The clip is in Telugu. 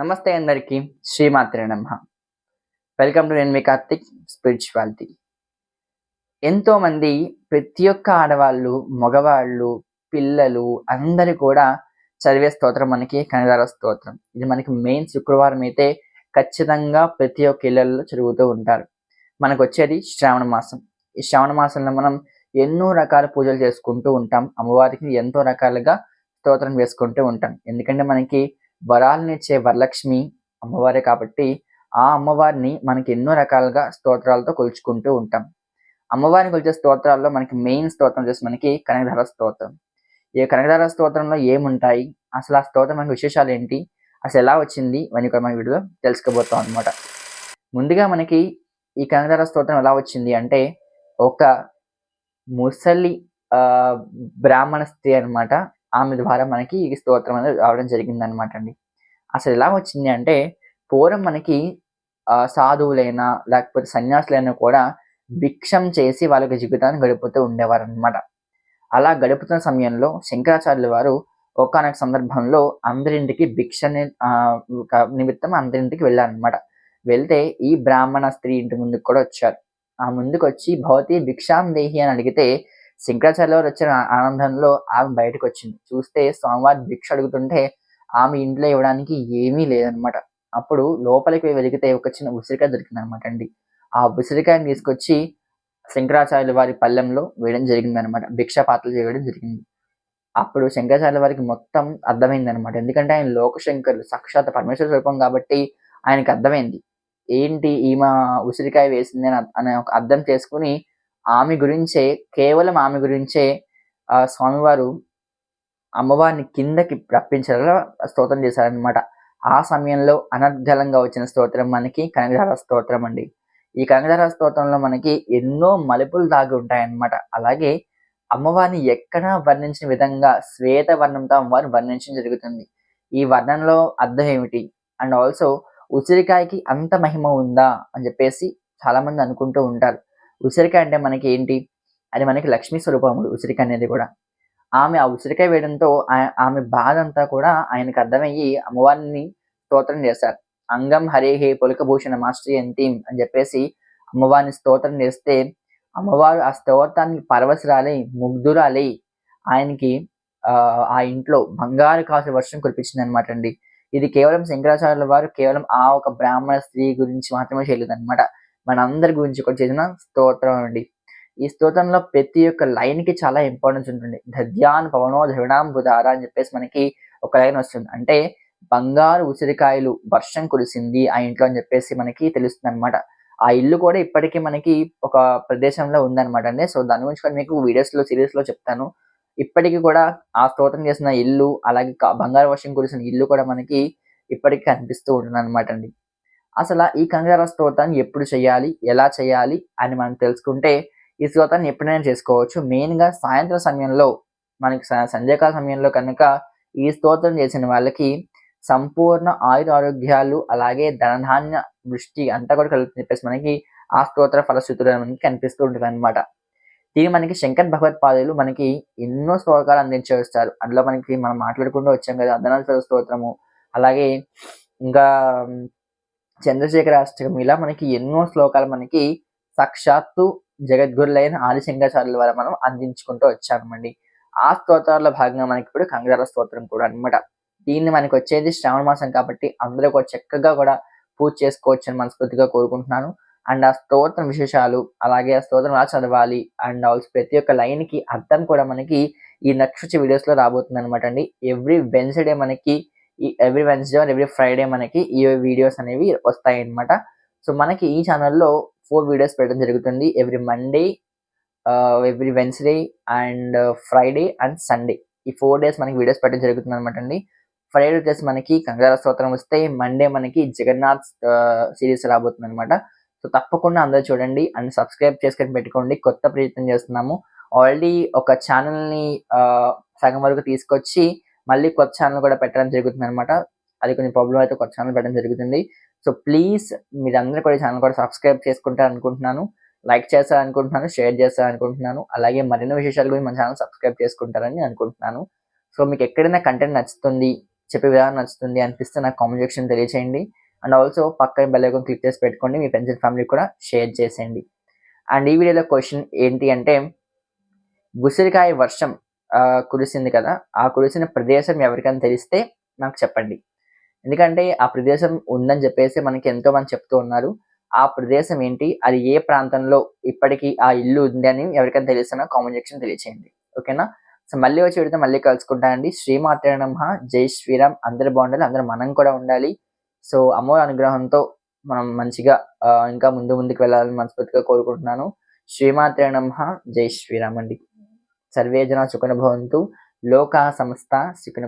నమస్తే అందరికీ. శ్రీమాత్రే నమ. వెల్కమ్ టు నేను మీ కార్తిక్ స్పిరిచువాలిటీ ఎంతో మంది ప్రతి ఒక్క ఆడవాళ్ళు మగవాళ్ళు పిల్లలు అందరూ కూడా చదివే స్తోత్రం మనకి కనదార స్తోత్రం. ఇది మనకి మెయిన్ శుక్రవారం అయితే ఖచ్చితంగా ప్రతి ఒక్క ఇళ్ళలో చదువుతూ ఉంటారు. మనకు వచ్చేది శ్రావణ మాసం. ఈ శ్రావణ మాసంలో మనం ఎన్నో రకాల పూజలు చేసుకుంటూ ఉంటాం. అమ్మవారికి ఎంతో రకాలుగా స్తోత్రం వేసుకుంటూ ఉంటాం. ఎందుకంటే మనకి వరాలనిచ్చే వరలక్ష్మి అమ్మవారే కాబట్టి ఆ అమ్మవారిని మనకి ఎన్నో రకాలుగా స్తోత్రాలతో కొలుచుకుంటూ ఉంటాం. అమ్మవారిని కొలిచే స్తోత్రాల్లో మనకి మెయిన్ స్తోత్రం వచ్చేసి మనకి కనకధార స్తోత్రం. ఈ కనకధార స్తోత్రంలో ఏముంటాయి? అసలు ఆ స్తోత్రం మనకి విశేషాలు ఏంటి? అసలు ఎలా వచ్చింది? అని కూడా మన వీడియోలో తెలుసుకోబోతాం అనమాట ముందుగా మనకి ఈ కనకధార స్తోత్రం ఎలా వచ్చింది అంటే ఒక ముసలి బ్రాహ్మణ స్త్రీ అనమాట ఆమె ద్వారా మనకి ఈ స్తోత్రం అనేది రావడం జరిగింది అనమాట అండి. అసలు ఎలా వచ్చింది అంటే పూర్వం మనకి సాధువులైనా లేకపోతే సన్యాసులైనా కూడా భిక్షం చేసి వాళ్ళకి జీవితాన్ని గడుపుతూ ఉండేవారు అనమాట అలా గడుపుతున్న సమయంలో శంకరాచార్యుల వారు ఒకనొక సందర్భంలో అందరింటికి భిక్షని నిమిత్తం అందరింటికి వెళ్ళారనమాట వెళ్తే ఈ బ్రాహ్మణ స్త్రీ ఇంటి ముందుకు కూడా వచ్చారు. ఆ ముందుకు వచ్చి భవతి భిక్షాం దేహి అని అడిగితే శంకరాచార్య వారు వచ్చిన ఆనందంలో ఆమె బయటకు వచ్చింది చూస్తే స్వామివారి భిక్ష అడుగుతుంటే ఆమె ఇంట్లో ఇవ్వడానికి ఏమీ లేదనమాట. అప్పుడు లోపలికి వెలిగితే ఒక చిన్న ఉసిరికాయ దొరికింది అనమాట అండి. ఆ ఉసిరికాయని తీసుకొచ్చి శంకరాచార్యుల వారి పల్లెంలో వేయడం జరిగిందనమాట. భిక్ష పాత్రలు చేయడం జరిగింది. అప్పుడు శంకరాచార్యుల వారికి మొత్తం అర్థమైంది అనమాట ఎందుకంటే ఆయన లోకశంకరులు సాక్షాత్ పరమేశ్వర స్వరూపం కాబట్టి ఆయనకి అర్థమైంది. ఏంటి ఈమె ఉసిరికాయ వేసింది అని అనే ఒక అర్థం చేసుకుని ఆమె గురించే కేవలం ఆమె గురించే ఆ స్వామివారు అమ్మవారిని కిందకి రప్పించారా స్తోత్రం చేశారనమాట ఆ సమయంలో అనర్గలంగా వచ్చిన స్తోత్రం మనకి కనకధార స్తోత్రం అండి. ఈ కనకధార స్తోత్రంలో మనకి ఎన్నో మలుపులు దాగి ఉంటాయన్నమాట. అలాగే అమ్మవారిని ఎక్కడా వర్ణించిన విధంగా శ్వేత వర్ణంతో అమ్మవారిని వర్ణించడం జరుగుతుంది. ఈ వర్ణంలో అర్థం ఏమిటి? అండ్ ఆల్సో ఉసిరికాయకి అంత మహిమ ఉందా? అని చెప్పేసి చాలామంది అనుకుంటూ ఉంటారు. ఉసిరికాయ అంటే మనకి ఏంటి అది మనకి లక్ష్మీ స్వరూపముడు ఉసిరికాయ అనేది కూడా. ఆమె ఆ ఉసిరికాయ వేయడంతో ఆమె బాధ అంతా కూడా ఆయనకు అర్థమయ్యి అమ్మవారిని స్తోత్రం చేశారు అంగం హరేహే పులకభూషణ మాస్టర్ ఎంతీం అని చెప్పేసి అమ్మవారిని స్తోత్రం చేస్తే అమ్మవారు ఆ స్తోత్రానికి పరవశురాలి ముగ్ధురాలై ఆయనకి ఆ ఆ ఇంట్లో బంగారు కాసు వర్షం కురిపించింది అనమాట అండి. ఇది కేవలం శంకరాచార్యుల వారు కేవలం ఆ ఒక బ్రాహ్మణ స్త్రీ గురించి మాత్రమే చేయలేదు అనమాట మనందరి గురించి కూడా చేసిన స్తోత్రం అండి. ఈ స్తోత్రంలో ప్రతి ఒక్క లైన్కి చాలా ఇంపార్టెన్స్ ఉంటుంది. దద్యాన్ పవనో ద్రవిణాం బుధార అని చెప్పేసి మనకి ఒక లైన్ వస్తుంది. అంటే బంగారు ఉసిరికాయలు వర్షం కురిసింది ఆ ఇంట్లో అని చెప్పేసి మనకి తెలుస్తుంది అనమాట ఆ ఇల్లు కూడా ఇప్పటికీ మనకి ఒక ప్రదేశంలో ఉందన్నమాట అండి. సో దాని గురించి కూడా మీకు వీడియోస్లో లో చెప్తాను. ఇప్పటికీ కూడా ఆ స్తోత్రం చేసిన ఇల్లు అలాగే బంగారు వర్షం కురిసిన ఇల్లు కూడా మనకి ఇప్పటికీ కనిపిస్తూ ఉంటుంది అనమాట అండి. అసలు ఈ కంగార స్తోత్రాన్ని ఎప్పుడు చేయాలి? ఎలా చేయాలి? అని మనం తెలుసుకుంటే ఈ స్తోత్రాన్ని ఎప్పుడైనా చేసుకోవచ్చు. మెయిన్గా సాయంత్రం సమయంలో మనకి సంధ్యాకాల సమయంలో కనుక ఈ స్తోత్రం చేసిన వాళ్ళకి సంపూర్ణ ఆయుర ఆరోగ్యాలు అలాగే ధనధాన్య దృష్టి అంతా కూడా కలుగుతుంది చెప్పేసి మనకి ఆ స్తోత్ర ఫలశ్రుతులు మనకి కనిపిస్తూ ఉంటుంది అనమాట దీని మనకి శంకర్ భగవత్పాదులు మనకి ఎన్నో శ్లోకాలు అందించి వస్తారు. అందులో మనకి మనం మాట్లాడుకుంటూ వచ్చాం కదా అర్ధనాథ స్తోత్రము అలాగే ఇంకా చంద్రశేఖర అష్టకం ఇలా మనకి ఎన్నో శ్లోకాలు మనకి సాక్షాత్తు జగద్గురులైన ఆదిశంకరాచార్యుల ద్వారా మనం అందించుకుంటూ వచ్చామండి. ఆ స్తోత్రాల్లో భాగంగా మనకి ఇప్పుడు కంగార స్తోత్రం కూడా అన్నమాట. దీన్ని మనకి వచ్చేది శ్రావణ మాసం కాబట్టి అందరూ కూడా చక్కగా కూడా పూజ చేసుకోవచ్చు అని మనస్ఫూర్తిగా కోరుకుంటున్నాను. అండ్ ఆ స్తోత్రం విశేషాలు అలాగే ఆ స్తోత్రం ఎలా చదవాలి అండ్ ఆల్సో ప్రతి ఒక్క లైన్కి అర్థం కూడా మనకి ఈ నెక్స్ట్ వీడియోస్లో రాబోతుంది అనమాట అండి. ఎవ్రీ వెన్స్డే మనకి ఈ ఎవ్రీ వెన్స్డే ఎవ్రీ ఫ్రైడే మనకి ఈ వీడియోస్ అనేవి వస్తాయి అనమాట సో మనకి ఈ ఛానల్లో ఫోర్ వీడియోస్ పెట్టడం జరుగుతుంది. Every Monday every Wednesday and Friday and Sunday ఈ ఫోర్ డేస్ మనకి వీడియోస్ పెట్టడం జరుగుతుంది అనమాట అండి. ఫ్రైడే వచ్చేసి మనకి కంగార స్తోత్రం వస్తే మండే మనకి జగన్నాథ్ uh, సిరీస్ రాబోతుంది అనమాట సో తప్పకుండా అందరూ చూడండి అండ్ సబ్స్క్రైబ్ చేసుకొని పెట్టుకోండి. కొత్త ప్రయత్నం చేస్తున్నాము. ఆల్రెడీ ఒక ఛానల్ని uh, సగం వరకు తీసుకొచ్చి మళ్ళీ కొత్త ఛానల్ కూడా పెట్టడం జరుగుతుంది అనమాట అది కొంచెం ప్రాబ్లం అయితే కొత్త ఛానల్ పెట్టడం జరుగుతుంది. సో ప్లీజ్ మీరందరూ కూడా ఛానల్ కూడా సబ్స్క్రైబ్ చేసుకుంటారు అనుకుంటున్నాను లైక్ చేస్తారు అనుకుంటున్నాను షేర్ చేస్తారు అనుకుంటున్నాను అలాగే మరిన్ని విశేషాలు గురించి మన ఛానల్ సబ్స్క్రైబ్ చేసుకుంటారని అనుకుంటున్నాను. సో మీకు ఎక్కడైనా కంటెంట్ నచ్చుతుంది చెప్పే విధానం నచ్చుతుంది అనిపిస్తే నాకు కామెంట్ సెక్షన్ తెలియచేయండి. అండ్ ఆల్సో పక్కన బెల్ ఐకాన్ క్లిక్ చేసి పెట్టుకోండి మీ ఫ్రెండ్స్ అండ్ ఫ్యామిలీ కూడా షేర్ చేసేయండి. అండ్ ఈ వీడియోలో క్వశ్చన్ ఏంటి అంటే ఉసిరికాయ వర్షం కురిసింది కదా ఆ కురిసిన ప్రదేశం ఎవరికైనా తెలిస్తే నాకు చెప్పండి. ఎందుకంటే ఆ ప్రదేశం ఉందని చెప్పేసి మనకి ఎంతో మంది చెప్తూ ఉన్నారు. ఆ ప్రదేశం ఏంటి అది ఏ ప్రాంతంలో ఇప్పటికీ ఆ ఇల్లు ఉంది అని ఎవరికైనా తెలిసినా కామెంట్ సెక్షన్ తెలియచేయండి. ఓకేనా? సో మళ్ళీ వచ్చి విడితే మళ్ళీ కలుసుకుంటానండి శ్రీమాత్రే నమః. జై శ్రీరామ్. అందరు బాగుండాలి అందరూ మనం కూడా ఉండాలి. సో అమ్మవారి అనుగ్రహంతో మనం మంచిగా ఇంకా ముందు ముందుకు వెళ్ళాలని మనస్ఫూర్తిగా కోరుకుంటున్నాను. శ్రీమాత్రే నమః. జై శ్రీరామ్ అండి. సర్వే జన సుఖన భవంతు. లోకా సమస్త సుఖన